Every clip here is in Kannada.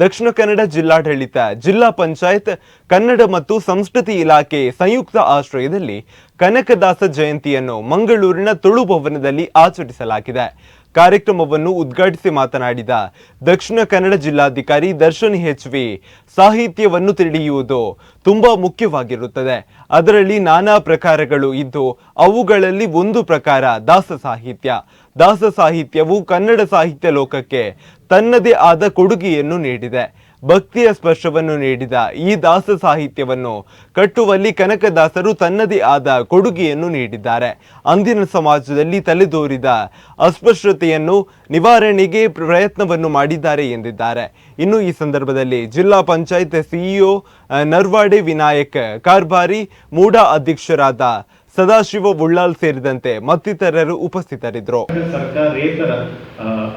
ದಕ್ಷಿಣ ಕನ್ನಡ ಜಿಲ್ಲಾಡಳಿತ, ಜಿಲ್ಲಾ ಪಂಚಾಯತ್, ಕನ್ನಡ ಮತ್ತು ಸಂಸ್ಕೃತಿ ಇಲಾಖೆ ಸಂಯುಕ್ತ ಆಶ್ರಯದಲ್ಲಿ ಕನಕದಾಸ ಜಯಂತಿಯನ್ನು ಮಂಗಳೂರಿನ ತುಳು ಭವನದಲ್ಲಿ ಆಚರಿಸಲಾಗಿದೆ. ಕಾರ್ಯಕ್ರಮವನ್ನು ಉದ್ಘಾಟಿಸಿ ಮಾತನಾಡಿದ ದಕ್ಷಿಣ ಕನ್ನಡ ಜಿಲ್ಲಾಧಿಕಾರಿ ದರ್ಶನ್ ಹೆಚ್ವಿ, ಸಾಹಿತ್ಯವನ್ನು ತಿಳಿಯುವುದು ತುಂಬಾ ಮುಖ್ಯವಾಗಿರುತ್ತದೆ. ಅದರಲ್ಲಿ ನಾನಾ ಪ್ರಕಾರಗಳು ಇದ್ದು, ಅವುಗಳಲ್ಲಿ ಒಂದು ಪ್ರಕಾರ ದಾಸ ಸಾಹಿತ್ಯ. ದಾಸ ಸಾಹಿತ್ಯವು ಕನ್ನಡ ಸಾಹಿತ್ಯ ಲೋಕಕ್ಕೆ ತನ್ನದೇ ಆದ ಕೊಡುಗೆಯನ್ನು ನೀಡಿದೆ. ಭಕ್ತಿಯ ಸ್ಪರ್ಶವನ್ನು ನೀಡಿದ ಈ ದಾಸ ಸಾಹಿತ್ಯವನ್ನು ಕಟ್ಟುವಲ್ಲಿ ಕನಕದಾಸರು ತನ್ನದೇ ಆದ ಕೊಡುಗೆಯನ್ನು ನೀಡಿದ್ದಾರೆ. ಅಂದಿನ ಸಮಾಜದಲ್ಲಿ ತಲೆದೋರಿದ ಅಸ್ಪೃಶ್ಯತೆಯನ್ನು ನಿವಾರಣೆಗೆ ಪ್ರಯತ್ನವನ್ನು ಮಾಡಿದ್ದಾರೆ ಎಂದಿದ್ದಾರೆ. ಇನ್ನು ಈ ಸಂದರ್ಭದಲ್ಲಿ ಜಿಲ್ಲಾ ಪಂಚಾಯತ್ ಸಿಇಒ ನರ್ವಾಡೆ ವಿನಾಯಕ್, ಕಾರ್ಬಾರಿ, ಮೂಡಾ ಅಧ್ಯಕ್ಷರಾದ ಸದಾಶಿವ ಉಳ್ಳಾಲ್ ಸೇರಿದಂತೆ ಮತ್ತಿತರರು ಉಪಸ್ಥಿತರಿದ್ದರು. ಸರ್ಕಾರೇತರ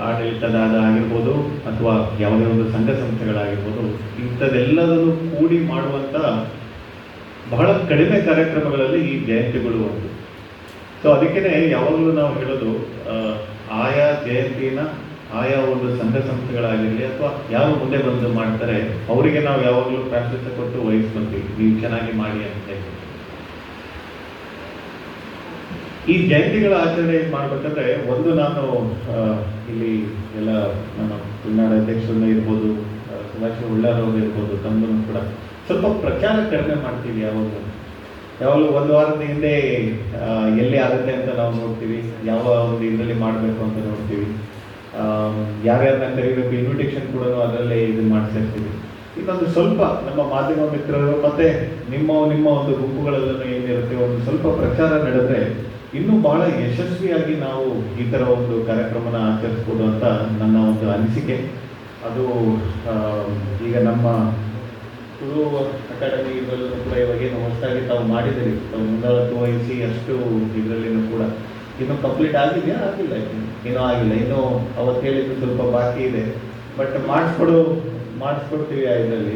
ಆಡಳಿತದಾದ ಆಗಿರ್ಬೋದು ಅಥವಾ ಯಾವುದೇ ಒಂದು ಸಂಘ ಸಂಸ್ಥೆಗಳಾಗಿರ್ಬೋದು ಇಂಥದ್ದೆಲ್ಲದನ್ನು ಕೂಡಿ ಮಾಡುವಂತ ಬಹಳ ಕಡಿಮೆ ಕಾರ್ಯಕ್ರಮಗಳಲ್ಲಿ ಈ ಜಯಂತಿಗಳು ಒಂದು. ಸೊ ಅದಕ್ಕೇ ಯಾವಾಗಲೂ ನಾವು ಹೇಳೋದು ಆಯಾ ಜಯಂತಿನ, ಆಯಾ ಒಂದು ಸಂಘ ಸಂಸ್ಥೆಗಳಾಗಿರಲಿ ಅಥವಾ ಯಾರು ಮುಂದೆ ಬಂದು ಮಾಡ್ತಾರೆ, ಅವರಿಗೆ ನಾವು ಯಾವಾಗಲೂ ಪ್ರಾಶಸ್ತ್ಯ ಕೊಟ್ಟು ವಹಿಸ್ಕೊಂತೀವಿ. ನೀವು ಚೆನ್ನಾಗಿ ಮಾಡಿ ಅಂತ ಹೇಳಿ ಈ ಜಯಂತಿಗಳ ಆಚರಣೆ ಮಾಡ್ಬೇಕಂದ್ರೆ ಒಂದು ನಾನು ಇಲ್ಲಿ ಎಲ್ಲ ನಮ್ಮ ತುಳುನಾಡ ಅಧ್ಯಕ್ಷರನ್ನ ಇರ್ಬೋದು ಸದಾಶಿವ ಉಳ್ಳಾರವ್ರು ಇರ್ಬೋದು, ತಮ್ಮನ್ನು ಕೂಡ ಸ್ವಲ್ಪ ಪ್ರಚಾರ ಕಡಿಮೆ ಮಾಡ್ತೀವಿ ಯಾವಾಗಲೂ ಯಾವಾಗಲೂ ಒಂದು ವಾರದ ಹಿಂದೆ ಎಲ್ಲಿ ಆಗುತ್ತೆ ಅಂತ ನಾವು ನೋಡ್ತೀವಿ, ಯಾವ ಒಂದು ಇದರಲ್ಲಿ ಮಾಡಬೇಕು ಅಂತ ನೋಡ್ತೀವಿ. ಯಾರ್ಯಾರನ್ನ ಕರಿಬೇಕು ಇನ್ವಿಟೇಷನ್ ಕೂಡ ಅದರಲ್ಲೇ ಇದು ಮಾಡ್ತಾ ಇರ್ತೀವಿ ಇನ್ನೊಂದು ಸ್ವಲ್ಪ ನಮ್ಮ ಮಾಧ್ಯಮ ಮಿತ್ರರು ಮತ್ತೆ ನಿಮ್ಮ ನಿಮ್ಮ ಒಂದು ಗುಂಪುಗಳಲ್ಲೂ ಏನಿರುತ್ತೆ, ಒಂದು ಸ್ವಲ್ಪ ಪ್ರಚಾರ ನಡೆದ್ರೆ ಇನ್ನೂ ಬಹಳ ಯಶಸ್ವಿಯಾಗಿ ನಾವು ಈ ಥರ ಒಂದು ಕಾರ್ಯಕ್ರಮನ ಆಚರಿಸ್ಬೋದು ಅಂತ ನನ್ನ ಒಂದು ಅನಿಸಿಕೆ. ಅದು ಈಗ ನಮ್ಮ ಕುರು ಅಕಾಡೆಮಿ ಇದರಲ್ಲೂ ಕೂಡ ಇವಾಗ ಏನು ಹೊಸದಾಗಿ ತಾವು ಮಾಡಿದಿರಿ ತಾವು ಮುಂದಾಳತ್ತು ವಹಿಸಿ ಅಷ್ಟು ಇದರಲ್ಲಿನೂ ಕೂಡ ಇನ್ನೂ ಕಂಪ್ಲೀಟ್ ಆಗಿದೆಯಾ? ಆಗಿಲ್ಲ ಏನೂ ಆಗಿಲ್ಲ. ಇನ್ನೂ ಅವತ್ತು ಹೇಳಿದ್ದು ಸ್ವಲ್ಪ ಬಾಕಿ ಇದೆ. ಬಟ್ ಮಾಡಿಸ್ಕೊಡು ಮಾಡಿಸ್ಕೊಡ್ತೀವಿ ಇದರಲ್ಲಿ.